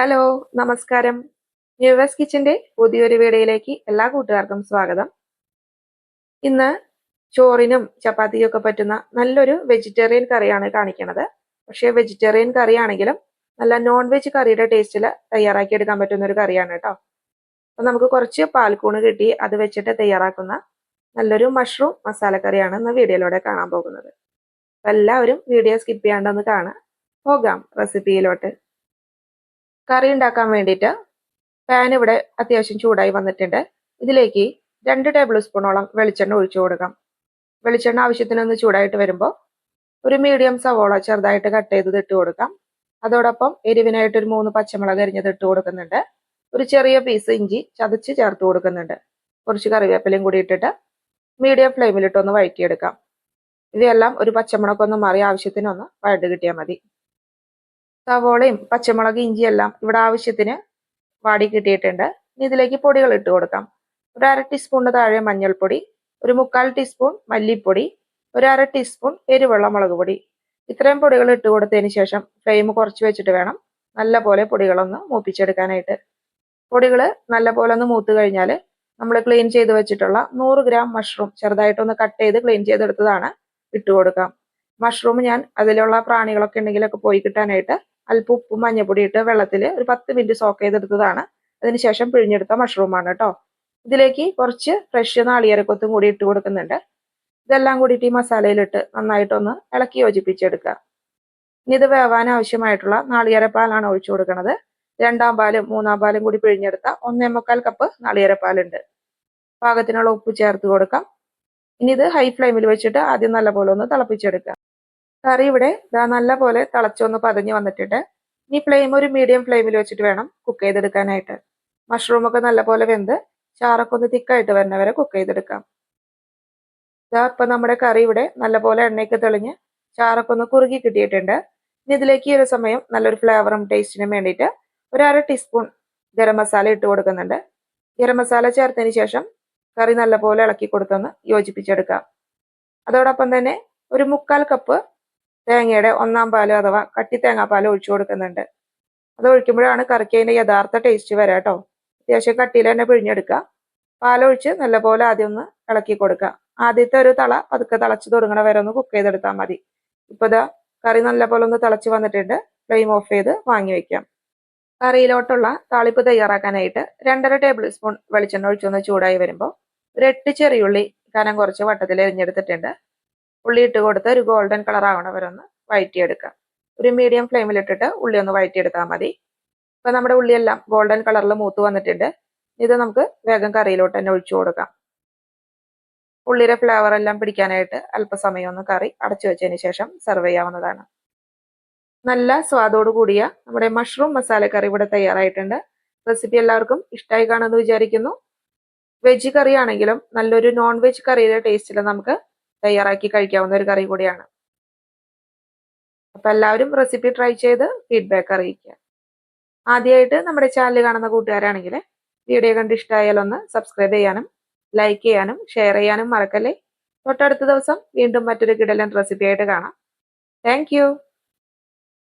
Hello നമസ്കാരം. ന്യൂവേഴ്സ് കിച്ചന്റെ പുതിയൊരു വീഡിയോയിലേക്ക് എല്ലാ കൂട്ടുകാർക്കും സ്വാഗതം. ഇന്ന് ചോറിനും ചപ്പാത്തിക്കും ഒക്കെ പറ്റുന്ന നല്ലൊരു വെജിറ്റേറിയൻ കറിയാണ് കാണിക്കുന്നത് പക്ഷേ വെജിറ്റേറിയൻ കറി ആണെങ്കിലും നല്ല നോൺ വെജ് കറിയുടെ ടേസ്റ്റിൽ തയ്യാറാക്കി എടുക്കാൻ പറ്റുന്ന ഒരു കറിയാണ് കേട്ടോ അപ്പം നമുക്ക് കുറച്ച് പാൽക്കൂണ് കിട്ടി അത് വെച്ചിട്ട് തയ്യാറാക്കുന്ന നല്ലൊരു മഷ്റൂം മസാലക്കറിയാണ് ഇന്ന് വീഡിയോയിലൂടെ കാണാൻ പോകുന്നത്. എല്ലാവരും വീഡിയോ സ്കിപ്പ് ചെയ്യാണ്ടൊന്ന് കാണാം. പോകാം റെസിപ്പിയിലോട്ട്. കറി ഉണ്ടാക്കാൻ വേണ്ടിയിട്ട് പാൻ ഇവിടെ അത്യാവശ്യം ചൂടായി വന്നിട്ടുണ്ട്. ഇതിലേക്ക് രണ്ട് ടേബിൾ സ്പൂണോളം വെളിച്ചെണ്ണ ഒഴിച്ചു കൊടുക്കാം. വെളിച്ചെണ്ണ ആവശ്യത്തിനൊന്ന് ചൂടായിട്ട് വരുമ്പോൾ ഒരു മീഡിയം സവോള ചെറുതായിട്ട് കട്ട് ചെയ്തത് ഇട്ട് കൊടുക്കാം. അതോടൊപ്പം എരിവിനായിട്ട് ഒരു മൂന്ന് പച്ചമുളക് അരിഞ്ഞത് ഇട്ട് കൊടുക്കുന്നുണ്ട്. ഒരു ചെറിയ പീസ് ഇഞ്ചി ചതച്ച് ചേർത്ത് കൊടുക്കുന്നുണ്ട്. കുറച്ച് കറിവേപ്പിലയും കൂടി ഇട്ടിട്ട് മീഡിയം ഫ്ലെയിമിലിട്ടൊന്ന് വഴറ്റിയെടുക്കാം. ഇവയെല്ലാം ഒരു പച്ചമുളക് പച്ചമുളകൊന്ന് മാറി ആവശ്യത്തിനൊന്ന് വഴട്ട് കിട്ടിയാൽ മതി. സവോളയും പച്ചമുളക് ഇഞ്ചിയെല്ലാം ഇവിടെ ആവശ്യത്തിന് വാടി കിട്ടിയിട്ടുണ്ട്. ഇനി ഇതിലേക്ക് പൊടികൾ ഇട്ട് കൊടുക്കാം. ഒരു അര ടീസ്പൂണിന് താഴെ മഞ്ഞൾപ്പൊടി ഒരു മുക്കാൽ ടീസ്പൂൺ മല്ലിപ്പൊടി ഒരു അര ടീസ്പൂൺ എരിവെള്ള മുളക് പൊടി. ഇത്രയും പൊടികൾ ഇട്ട് കൊടുത്തതിന് ശേഷം ഫ്ലെയിം കുറച്ച് വെച്ചിട്ട് വേണം നല്ല പോലെ പൊടികളൊന്ന് മൂപ്പിച്ചെടുക്കാനായിട്ട്. പൊടികൾ നല്ല പോലെ ഒന്ന് മൂത്ത് കഴിഞ്ഞാൽ നമ്മൾ ക്ലീൻ ചെയ്ത് വെച്ചിട്ടുള്ള നൂറ് ഗ്രാം മഷ്റൂം ചെറുതായിട്ടൊന്ന് കട്ട് ചെയ്ത് ക്ലീൻ ചെയ്തെടുത്തതാണ് ഇട്ട് കൊടുക്കാം. മഷ്റൂം ഞാൻ അതിലുള്ള പ്രാണികളൊക്കെ ഉണ്ടെങ്കിലൊക്കെ പോയി കിട്ടാനായിട്ട് അല്പം ഉപ്പും മഞ്ഞപ്പൊടി ഇട്ട് വെള്ളത്തിൽ ഒരു പത്ത് മിനിറ്റ് സോക്ക് ചെയ്തെടുത്തതാണ്. അതിനുശേഷം പിഴിഞ്ഞെടുത്ത മഷ്റൂമാണ് കേട്ടോ ഇതിലേക്ക് കുറച്ച് ഫ്രഷ് നാളികേരക്കൊത്തും കൂടി ഇട്ട് കൊടുക്കുന്നുണ്ട്. ഇതെല്ലാം കൂടിയിട്ട് ഈ മസാലയിലിട്ട് നന്നായിട്ടൊന്ന് ഇളക്കി യോജിപ്പിച്ചെടുക്കുക. ഇനി ഇത് വേവാൻ ആവശ്യമായിട്ടുള്ള നാളികേരപ്പാലാണ് ഒഴിച്ചു കൊടുക്കുന്നത് രണ്ടാം പാലും മൂന്നാം പാലും കൂടി പിഴിഞ്ഞെടുത്ത ഒന്നേ മുക്കാൽ കപ്പ് നാളികേരപ്പാലുണ്ട്. പാകത്തിനുള്ള ഉപ്പ് ചേർത്ത് കൊടുക്കാം. ഇനി ഇത് ഹൈ ഫ്ലെയിമിൽ വെച്ചിട്ട് ആദ്യം നല്ലപോലെ ഒന്ന് തിളപ്പിച്ചെടുക്കുക. കറി ഇവിടെ ഇതാ നല്ല പോലെ തിളച്ചൊന്ന് പതിഞ്ഞ് വന്നിട്ടുണ്ട്. ഇനി ഫ്ലെയിം ഒരു മീഡിയം ഫ്ലെയിമിൽ വെച്ചിട്ട് വേണം കുക്ക് ചെയ്തെടുക്കാനായിട്ട്. മഷ്റൂം ഒക്കെ നല്ലപോലെ വെന്ത് ചാറൊക്കെ ഒന്ന് തിക്കായിട്ട് വരുന്ന വരെ കുക്ക് ചെയ്തെടുക്കാം. ഇതാ ഇപ്പൊ നമ്മുടെ കറി ഇവിടെ നല്ല പോലെ എണ്ണയൊക്കെ തെളിഞ്ഞ് ചാറൊക്കെ ഒന്ന് കുറുകി കിട്ടിയിട്ടുണ്ട്. ഇനി ഇതിലേക്ക് ഈ ഒരു സമയം നല്ലൊരു ഫ്ലേവറും ടേസ്റ്റിനും വേണ്ടിയിട്ട് ഒരു അര ടീസ്പൂൺ ഗരം മസാല ഇട്ട് കൊടുക്കുന്നുണ്ട്. ഗരം മസാല ചേർത്തതിന് ശേഷം കറി നല്ലപോലെ ഇളക്കി കൊടുത്തൊന്ന് യോജിപ്പിച്ചെടുക്കാം. അതോടൊപ്പം തന്നെ ഒരു മുക്കാൽ കപ്പ് തേങ്ങയുടെ ഒന്നാം പാൽ അഥവാ കട്ടി തേങ്ങാപ്പാൽ ഒഴിച്ചു കൊടുക്കുന്നുണ്ട്. അത് ഒഴിക്കുമ്പോഴാണ് കറിക്ക് യഥാർത്ഥ ടേസ്റ്റ് വരാം കേട്ടോ. അത്യാവശ്യം കട്ടിയിൽ തന്നെ പിഴിഞ്ഞെടുക്കുക. പാലൊഴിച്ച് നല്ലപോലെ ആദ്യം ഒന്ന് ഇളക്കി കൊടുക്കുക. ആദ്യത്തെ ഒരു തള പതുക്കെ തിളച്ച് തുടങ്ങണ വരെ ഒന്ന് കുക്ക് ചെയ്തെടുത്താൽ മതി. ഇപ്പൊ ഇതാ കറി നല്ലപോലെ ഒന്ന് തിളച്ച് വന്നിട്ടുണ്ട്. ഫ്ലെയിം ഓഫ് ചെയ്ത് വാങ്ങി വെക്കാം. കറിയിലോട്ടുള്ള താളിപ്പ് തയ്യാറാക്കാനായിട്ട് രണ്ടര ടേബിൾ സ്പൂൺ വെളിച്ചെണ്ണ ഒഴിച്ചൊന്ന് ചൂടായി വരുമ്പോൾ ഒരു എട്ട് ചെറിയുള്ളി കനം കുറച്ച് വട്ടത്തിൽ എരിഞ്ഞെടുത്തിട്ടുണ്ട് ഉള്ളി ഇട്ട് കൊടുത്ത് ഒരു ഗോൾഡൻ കളർ ആവണ വരെ ഒന്ന് വഴറ്റിയെടുക്കാം ഒരു മീഡിയം ഫ്ലെയിമിൽ ഇട്ടിട്ട് ഉള്ളി ഒന്ന് വഴറ്റിയെടുത്താൽ മതി. ഇപ്പൊ നമ്മുടെ ഉള്ളിയെല്ലാം ഗോൾഡൻ കളറിൽ മൂത്ത് വന്നിട്ടുണ്ട്. ഇത് നമുക്ക് വേഗം കറിയിലോട്ട് തന്നെ ഒഴിച്ചു കൊടുക്കാം. ഉള്ളിയുടെ ഫ്ലേവർ എല്ലാം പിടിക്കാനായിട്ട് അല്പസമയം ഒന്ന് കറി അടച്ചു വെച്ചതിന് ശേഷം സെർവ് ചെയ്യാവുന്നതാണ്. നല്ല സ്വാദോട് കൂടിയ നമ്മുടെ മഷ്റൂം മസാല കറി ഇവിടെ തയ്യാറായിട്ടുണ്ട്. റെസിപ്പി എല്ലാവർക്കും ഇഷ്ടമായി കാണുമെന്ന് വിചാരിക്കുന്നു. വെജ് കറിയാണെങ്കിലും നല്ലൊരു നോൺ വെജ് കറിയുടെ ടേസ്റ്റിൽ നമുക്ക് തയ്യാറാക്കി കഴിക്കാവുന്ന ഒരു കറി കൂടിയാണ്. അപ്പൊ എല്ലാവരും റെസിപ്പി ട്രൈ ചെയ്ത് ഫീഡ്ബാക്ക് അറിയിക്കുക. ആദ്യമായിട്ട് നമ്മുടെ ചാനൽ കാണുന്ന കൂട്ടുകാരാണെങ്കിൽ വീഡിയോ കണ്ട് ഇഷ്ടമായാലൊന്ന് സബ്സ്ക്രൈബ് ചെയ്യാനും ലൈക്ക് ചെയ്യാനും ഷെയർ ചെയ്യാനും മറക്കല്ലേ. തൊട്ടടുത്ത ദിവസം വീണ്ടും മറ്റൊരു കിടലൻ റെസിപ്പി ആയിട്ട് കാണാം. താങ്ക്